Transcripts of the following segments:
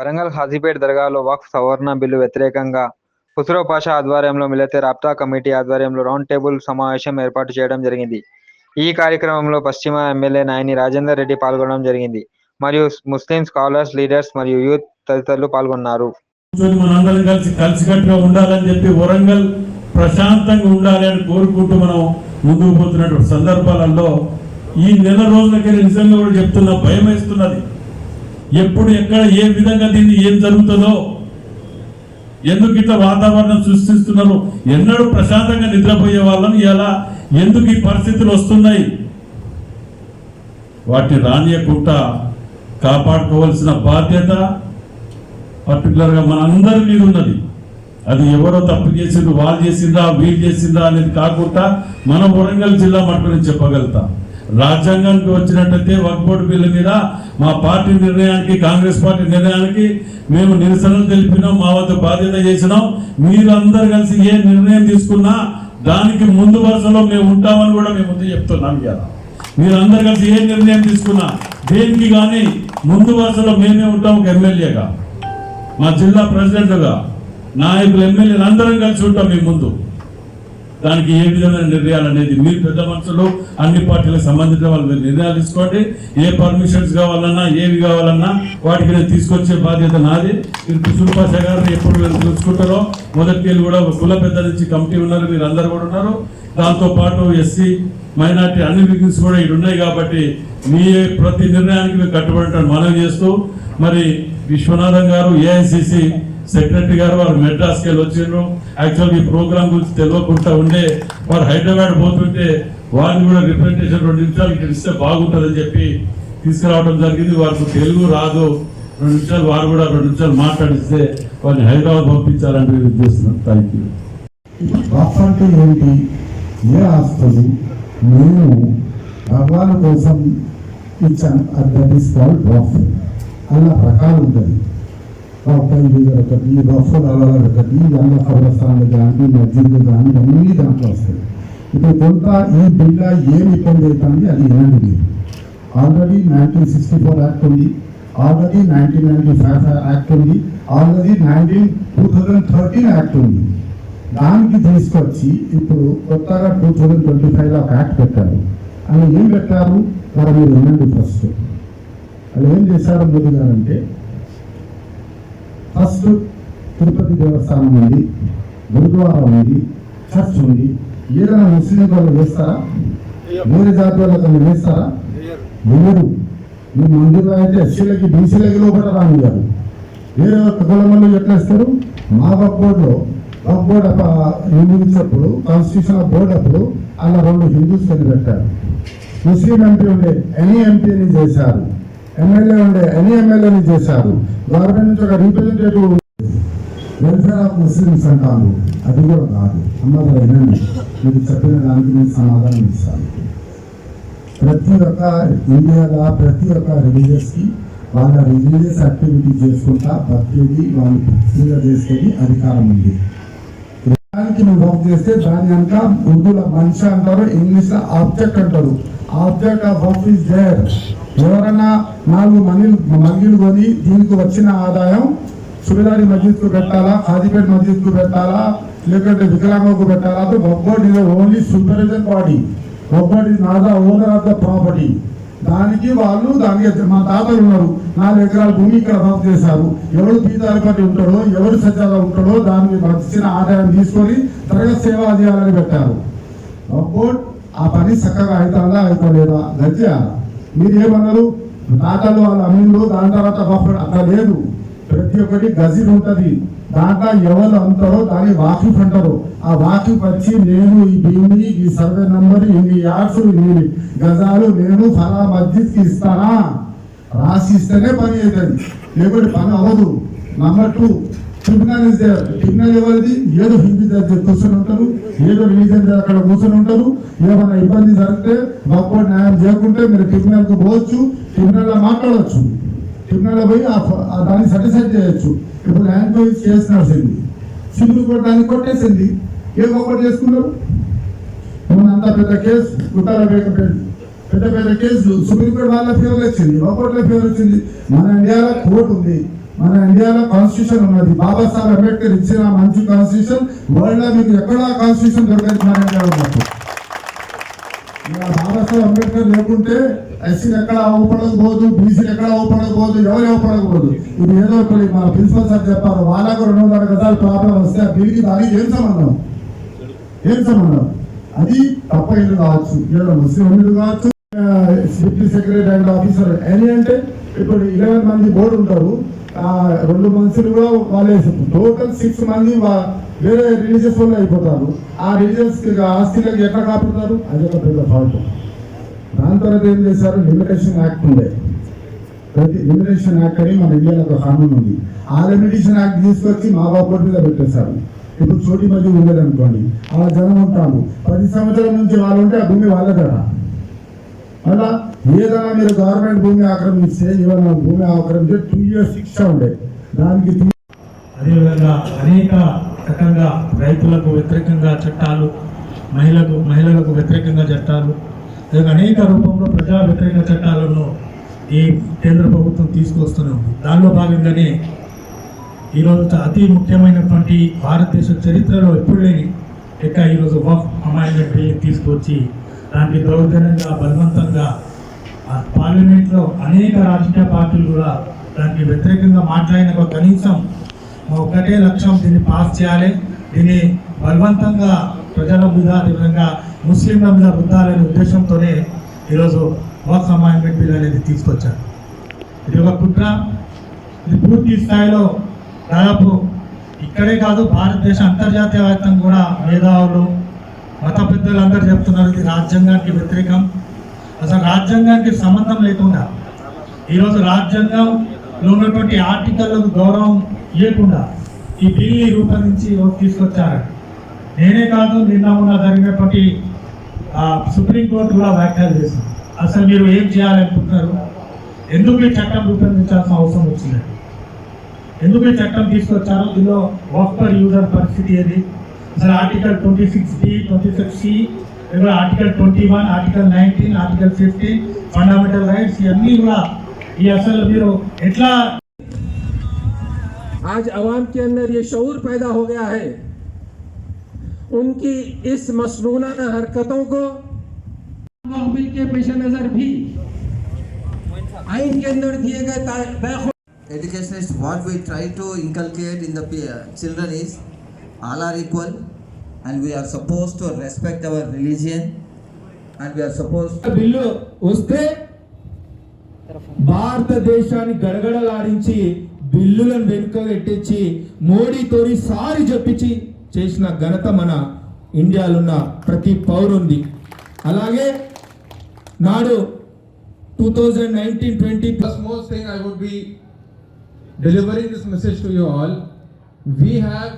వరంగల్ హాజీపేట దర్గాలో వక్ఫ్ సవరణ బిల్లు వ్యతిరేకంగా ఖుస్రో పాషా ఆధ్వర్యంలో మిలితే రాప్తా కమిటీ ఆధ్వర్యంలో రౌండ్ టేబుల్ సమావేశం ఏర్పాటు చేయడం జరిగింది. ఈ కార్యక్రమంలో పశ్చిమ ఎమ్మెల్యే నాయని రాజేందర్ రెడ్డి పాల్గొనడం జరిగింది. మరియు ముస్లిం స్కాలర్స్ లీడర్స్ మరియు యూత్ తదితరులు పాల్గొన్నారు. మనందరం కలిసి కలిసికట్టుగా ఉండాలని చెప్పి వరంగల్ ప్రశాంతంగా ఉండాలి అని కోరుకుంటూ మనం ముందుకు పోతున్నటువంటి సందర్భాలలో ఈ నెల రోజులకి నిజంగా కూడా చెప్తున్నా భయం వేస్తున్నది. ఎప్పుడు ఎక్కడ ఏ విధంగా దీన్ని ఏం జరుగుతుందో ఎందుకు ఇట్లా వాతావరణం సృష్టిస్తున్నారు ఎన్నడూ ప్రశాంతంగా నిద్రపోయే వాళ్ళని ఎలా ఎందుకు ఈ పరిస్థితులు వస్తున్నాయి? వాటిని రానియకుండా కాపాడుకోవాల్సిన బాధ్యత పర్టికులర్గా మనందరి మీద ఉన్నది. అది ఎవరో తప్పు చేసిండ్రు వాళ్ళు చేసిందా వీళ్ళు చేసిందా అనేది కాకుండా మన వరంగల్ జిల్లా మట్టుకుని చెప్పగలుగుతాం. రాజ్యాంగానికి వచ్చినట్టయితే వక్ బోర్డు బిల్లు మీద మా పార్టీ నిర్ణయానికి కాంగ్రెస్ పార్టీ నిర్ణయానికి మేము నిరసనలు తెలిపినాం మా వద్ద బాధ్యత చేసినాం. మీరు అందరు కలిసి ఏ నిర్ణయం తీసుకున్నా దానికి ముందు వరుసలో మేము ఉంటామని కూడా మేము ముందు చెప్తున్నాం ఇవాళ మీరు అందరు కలిసి ఏ నిర్ణయం తీసుకున్నా దేనికి కానీ ముందు వరుసలో మేమే ఉంటాం ఒక ఎమ్మెల్యేగా. మా జిల్లా ప్రెసిడెంట్గా నాయకులు ఎమ్మెల్యేలు అందరం కలిసి ఉంటాం మీ ముందు. దానికి ఏ విధమైన నిర్ణయాలు అనేది మీరు పెద్ద మనుషులు అన్ని పార్టీలకు సంబంధించిన వాళ్ళు మీరు నిర్ణయాలు తీసుకోండి. ఏ పర్మిషన్స్ కావాలన్నా ఏవి కావాలన్నా వాటికి నేను తీసుకొచ్చే బాధ్యత నాది. మీరు కుసురుపాష గారిని ఎప్పుడు మీరు చూసుకుంటారో మొదటి కూడా ఒక కుల పెద్ద నుంచి కమిటీ ఉన్నారు మీరు అందరు కూడా ఉన్నారు. దాంతో పాటు ఎస్సీ మైనార్టీ అన్ని వింగ్స్ కూడా ఇక్కడ ఉన్నాయి కాబట్టి మీ ప్రతి నిర్ణయానికి మీరు కట్టుబడి మనవి చేస్తూ మరి విశ్వనాథం గారు ఏఐసిసి సెక్రటరీ గారు వారు మెడ్రాస్కి వెళ్ళి వచ్చిండ్రు యాక్చువల్ ఈ ప్రోగ్రామ్ గురించి తెలియకుండా ఉండే వారు హైదరాబాద్ పోతుంటే వారిని కూడా రిప్రజెంటేషన్ రెండు నిమిషాలు ఇక్కడ ఇస్తే బాగుంటుందని చెప్పి తీసుకురావడం జరిగింది. వారికి తెలుగు రాదు. రెండు నిమిషాలు వారు కూడా రెండు నిమిషాలు మాట్లాడిస్తే వారిని హైదరాబాద్ పంపించాలని ఉద్దేశం థ్యాంక్ యూ అంటే ఏంటి? ఏ ఆస్తులు? నేను భగవాన్ కోసం ఇచ్చాను దట్ ఈస్ కాల్డ్ వఫ్ అలా రకాలు ఉంటుంది. వఫ్ ఒకటి ఈ వఫ్ అలా ఒకటి అన్న కబ్రస్థాన్లు కానీ మస్జిద్లు కానీ అన్నీ దాంట్లో వస్తాయి. ఇప్పుడు కొంత ఈ బిల్ల ఏమి ఇబ్బంది అవుతుంది? అది ఇలాంటిది. Already nineteen sixty four act ఉంది. Already nineteen ninety five act ఉంది. Already nineteen two thousand thirteen act ఉంది. దానికి తీసుకొచ్చి ఇప్పుడు కొత్తగా టూ థౌజండ్ ట్వంటీ ఫైవ్లో ఒక యాక్ట్ పెట్టారు. అని ఏం పెట్టారు? మరి మీరు వినండి ఫస్ట్ అది ఏం చేశారు మోదీ గారు అంటే ఫస్ట్ తిరుపతి దేవస్థానం ఉంది గురుద్వారా ఉంది చర్చ్ ఉంది. ఏదైనా ముస్లిం వాళ్ళు వేస్తారా? వేరే జాతి వాళ్ళకి వేస్తారా? ఎవరు మీ మందిలో అయితే ఎస్సీలకి బీసీలకి లోపల రానియారు వేరే ఒక కులమల్లు ఎట్లా ఇస్తారు మా బోర్డులో వక్ బోర్డ్ నిర్మించినప్పుడు కాన్స్టిట్యూషన్ బోర్డు అప్పుడు అలా రెండు హిందూస్ అని పెట్టారు. ముస్లిం ఎంపీ ఉండే ఎనీ ఎంపీని చేశారు. ఎమ్మెల్యే ఉండే ఎన్ని ఎమ్మెల్యేని చేశారు? గవర్నమెంట్ నుంచి ఒక రీప్రజెంటేటివ్ వెల్ఫేర్ ఆఫ్ ముస్లిమ్స్ అంటాము అది కూడా కాదు. అన్నది వినండి. మీరు చెప్పిన దానికి నేను సమాధానం ఇస్తాను. ప్రతి ఒక్క ఇండియాలో ప్రతి ఒక్క రిలీజియస్కి వాళ్ళ రిలీజియస్ యాక్టివిటీ చేసుకుంటా బతికేది వాళ్ళు పూర్తిగా చేసేది అధికారం ఉంది. దానికి నువ్వు వర్క్ చేస్తే దాని వెనక ఉర్దూలో మనిషి అంటారు ఇంగ్లీష్లో ఆబ్జెక్ట్ అంటారు. Object of work is there ఎవరైనా నాలుగు మనీ మంగిలు కొని దీనికి వచ్చిన ఆదాయం సుబేదారి మస్జిద్కు పెట్టాలా ఖాదీపేట్ మస్జిద్కు పెట్టాలా లేకుంటే వికలాంగకు పెట్టాలా? అది is only supervision body బొబ్బోట్ is not the owner of the property దానికి వాళ్ళు దానికి మా తాతలు ఉన్నారు. నాలుగు ఎకరాల భూమి ఇక్కడ బాగు చేశారు. ఎవరు పీతాధిపతి ఉంటాడో ఎవరు సజ్జాగా ఉంటాడో దానికి వచ్చిన ఆదాయం తీసుకొని తరగతి సేవ చేయాలని పెట్టారు. అప్పుడు ఆ పని చక్కగా అవుతుందా అవుతలేదా? గచ్చేయాలా మీరు ఏమన్నారు? తాతలు వాళ్ళు అమ్మిండ్రు దాని తర్వాత బఫర్ అట్లా లేదు. ప్రతి ఒక్కటి గజీన్ ఉంటది. దాంట్లో ఎవరు అంటారో దాన్ని వాకిఫ్ అంటారు. ఆ వాకిఫ్ వచ్చి నేను ఈ భూమి ఈ సర్వే నంబర్ ఇన్ని యాడ్స్ ఇన్ని గజాలు నేను ఫలా మస్జిద్ ఇస్తానా? రాసి ఇస్తేనే పని అవుతుంది. లేకుంటే పని అవ్వదు. Number two tribunal is there tribunal ఎవరిది? ఏదో హిందీ దగ్గర కూర్చొని ఉంటారు ఏదో రిలీజన్ దగ్గర అక్కడ కూర్చొని ఉంటారు. ఏమైనా ఇబ్బంది జరిగితే గొప్ప న్యాయం చేయకుంటే మీరు ట్రిబ్యునల్కి పోవచ్చు ట్రిబ్యునల్లో మాట్లాడవచ్చు ట్రిబ్యునల్ పోయి దాన్ని సాటిస్ఫై చేయొచ్చు. ఇప్పుడు ల్యాండ్ పోయి కేసు నడిచింది సివిల్ కోర్టు దాన్ని కొట్టేసింది. ఏ ఒక్కటి చేసుకున్నారు? మొన్న అంత పెద్ద కేసు ఉత్తర పెద్ద పెద్ద కేసులు సుప్రీంకోర్టు వాళ్ళ ఫేవర్ వచ్చింది. ఒకటిలో ఫేవర్ వచ్చింది. మన ఇండియాలో కోర్టు ఉంది. మన ఇండియాలో కాన్స్టిట్యూషన్ ఉన్నది. బాబాసాహెబ్ అంబేద్కర్ ఇచ్చిన మంచి కాన్స్టిట్యూషన్ వరల్డ్లో మీకు ఎక్కడా కాన్స్టిట్యూషన్ దొరకదు. మన ఇండియాలో ఉన్నప్పుడు బాబాసాహెబ్ అంబేద్కర్ లేకుంటే ఎస్సీలు ఎక్కడ అవ్వపడకపోదు బీసీలు ఎక్కడ అవ్వపడకపోదు ఎవరు అవపడకపోదు ఇది ఏదో ఒకటి మన ప్రిన్సిపల్ సార్ చెప్పారు. వాళ్ళకు రెండు వందల గజాలు ప్రాబ్లం వస్తే ఆ బిల్లుకి దానికి ఏం సంబంధం? ఏం సంబంధం? అది తప్ప ఇల్లు కావచ్చు. లేదా ముస్లిం ఇల్లు కావచ్చు deputy secretary and officer. Any అంటే ఇప్పుడు ఇరవై మంది బోర్డు ఉంటారు. రెండు మనుషులు కూడా వాళ్ళే టోటల్ సిక్స్ మంది వా- వేరే రిలీజియస్ వాళ్ళు అయిపోతారు. ఆ రిలీజియస్ ఆస్తిలకు ఎక్కడ కాపుతారు అది ఒక పెద్ద ఫాల్ట్ దాని తర్వాత ఏం చేశారు? లిమిటేషన్ యాక్ట్ ఉండే. ప్రతి లిమిటేషన్ యాక్ట్ అని మన ఇండియాలో ఒక కానూన్ ఉంది. ఆ లిమిటేషన్ యాక్ట్ తీసుకొచ్చి మా బాబు మీద పెట్టేశారు. ఇప్పుడు చోటి మధ్య ఉండదు అనుకోండి అలా జనం ఉంటాము పది సంవత్సరాల నుంచి వాళ్ళు ఉంటే ఆ భూమి వాళ్ళదట అలా ఏదైనా మీరు గవర్నమెంట్ భూమి ఆక్రమిస్తే ఏమైనా భూమి ఆక్రమిస్తే టూ ఇయర్స్ శిక్ష ఉండే. దానికి అదేవిధంగా అనేక రకంగా రైతులకు వ్యతిరేకంగా చట్టాలు మహిళకు మహిళలకు వ్యతిరేకంగా చట్టాలు ఇలా అనేక రూపంలో ప్రజా వ్యతిరేక చట్టాలను ఈ కేంద్ర ప్రభుత్వం తీసుకొస్తూనే ఉంది. దానిలో భాగంగానే ఈరోజు అతి ముఖ్యమైనటువంటి భారతదేశ చరిత్రలో ఎప్పుడు లేని ఇక ఈరోజు వక్ అమాయింట్మెంట్ బిల్ని తీసుకొచ్చి దానికి దౌర్జన్యంగా బలవంతంగా ఆ పార్లమెంట్లో అనేక రాజకీయ పార్టీలు కూడా దానికి వ్యతిరేకంగా మాట్లాడిన ఒక కనీసం ఒకటే లక్ష్యం దీన్ని పాస్ చేయాలి. దీన్ని బలవంతంగా ప్రజల మీద అదేవిధంగా ముస్లింల మీద రుద్దాలనే ఉద్దేశంతోనే ఈరోజు వక్ అమాయింట్మెంట్ బిల్ అనేది తీసుకొచ్చారు. ఇది ఒక కుట్ర. ఇది పూర్తి స్థాయిలో దాదాపు ఇక్కడే కాదు భారతదేశ అంతర్జాతీయ వ్యాప్తంగా కూడా మేధావులు మత పెద్దలు అందరూ చెప్తున్నారు ఇది రాజ్యాంగానికి వ్యతిరేకం. అసలు రాజ్యాంగానికి సంబంధం లేకుండా ఈరోజు రాజ్యాంగంలో ఉన్నటువంటి ఆర్టికల్లకు గౌరవం ఇవ్వకుండా ఈ బిల్ని రూపొందించి తీసుకొచ్చారు. నేనే కాదు నిన్న ఉన్న జరిగినటువంటి సుప్రీంకోర్టు కూడా వ్యాఖ్యలు చేసింది. అసలు మీరు ఏం చేయాలనుకుంటున్నారు? ఎందుకు ఈ చట్టం రూపొందించాల్సిన అవసరం వచ్చింది? ఎందుకు ఈ చట్టం తీసుకొచ్చారు? దీనిలో వర్క్ యూజర్ పరిస్థితి ఏది? అసలు article twenty six D twenty six C లేదా article twenty one article nineteen article fifteen fundamental rights ఇవన్నీ కూడా ఈ అసలు మీరు ఎట్లా आज आवाम के अंदर ये शऊर पैदा हो गया है उनकी इस मसनूनाना हरकतों को बिल के पेश नज़र भी आइन के अंदर दिए गए ता- बैखुद education is what we try to inculcate in the pe- children is all are equal and we are supposed to respect our religion and we are supposed bill వస్తే భారతదేశాన్ని గడగడలాడించి బిల్లులను వెనుక పెట్టించి మోడీతోని సారి చెప్పించి చేసిన ఘనత మన ఇండియాలో ఉన్న ప్రతి పౌరుంది అలాగే నాడు two thousand nineteen twenty First most thing I would be delivering this message to you all. We have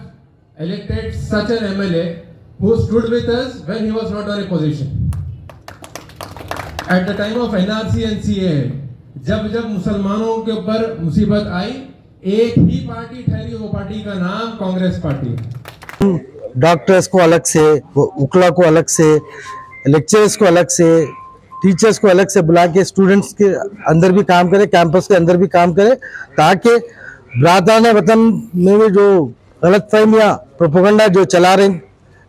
elected such an MLA who stood with us when he was not on a position. At the time of NRC and CA, जब जब मुसलमानों के ऊपर मुसीबत आई एक ही party ठहरी वो party का नाम कांग्रेस पार्टी डॉक्टर्स को अलग से उकला को अलग से लेक्चरर्स को अलग से टीचर्स को अलग से बुला के स्टूडेंट्स के अंदर भी काम करे कैंपस के अंदर भी काम करे ताकि ब्रादान वतन में भी जो गलत फहमियाँ प्रोपोगंडा जो चला रहे हैं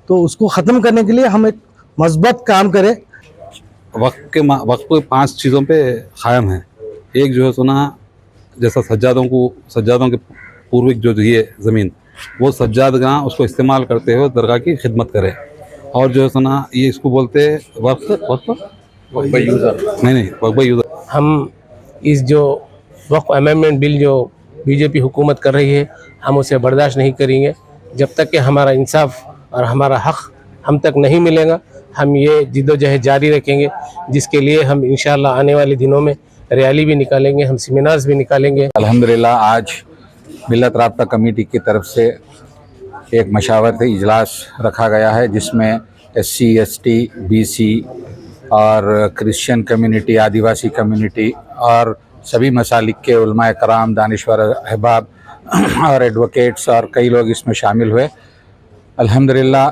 तो उसको ख़त्म करने के लिए हम एक मज़बूत काम करें। वक्त के वक्त पे पाँच चीज़ों पे कायम है। एक जो है सुना जैसा सज्जादों को सज्जादों के पूर्विक जो ये ज़मीन वो सज्जादगाह उसको इस्तेमाल करते हुए दरगाह की खिदमत करे। और जो है सुना ये इसको बोलते हैं वक्त वक्त? यूज़र। नहीं नहीं वक्त यूज़र। हम इस जो वक्फ अमेंडमेंट बिल जो बीजेपी हुकूमत कर रही है, हम उसे बर्दाश्त नहीं करेंगे। जब तक कि हमारा इंसाफ और हमारा हक हम तक नहीं मिलेगा, हम ये जिदोजहद जारी रखेंगे, जिसके लिए हम इंशाल्लाह आने वाले दिनों में रैली भी निकालेंगे, हम सेमिनार्स भी निकालेंगे। अल्हम्दुलिल्लाह, आज मिलत रबता कमेटी की तरफ़ से एक मशावरती इजलास रखा गया है, जिसमें S C, S T, B C और क्रिश्चियन कम्युनिटी, आदिवासी कम्युनिटी और सभी मसालिक के उलमाए कराम दानश्वर, अहबाब और एडवोकेट्स और कई लोग इसमें शामिल हुए। अल्हम्दुलिल्लाह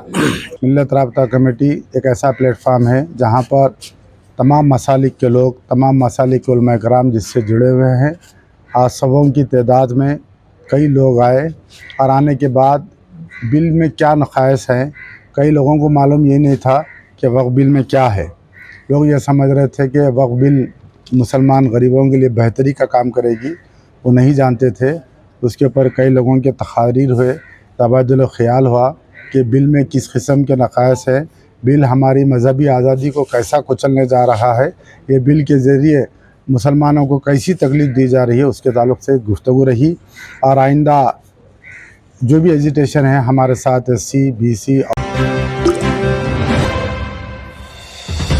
मिलत रबता कमेटी एक ऐसा प्लेटफार्म है जहाँ पर तमाम मसालिक के लोग, तमाम मसालिक उलमा कराम जिससे जुड़े हुए हैं आज सबों की तादाद में कई लोग आए और आने के बाद बिल में क्या नक़ाइश हैं, कई लोगों को मालूम ये नहीं था कि वक्फ बिल में क्या है। लोग ये समझ रहे थे कि वक्फ बिल मुसलमान गरीबों के लिए बेहतरी का काम करेगी, वो नहीं जानते थे। उसके ऊपर कई लोगों के तकारीर हुए। तबादल ख्याल हुआ कि बिल में किस किस्म के नक़ाइश हैं, बिल हमारी मजहबी आज़ादी को कैसा कुचलने जा रहा है। ये बिल के ज़रिए मुसलमानों को कैसी तकलीफ़ दी जा रही है, उसके ताल्लुक से गुफ्तु रही। और आइंदा जो भी एजिटेशन है, हमारे साथ एस सी बी सी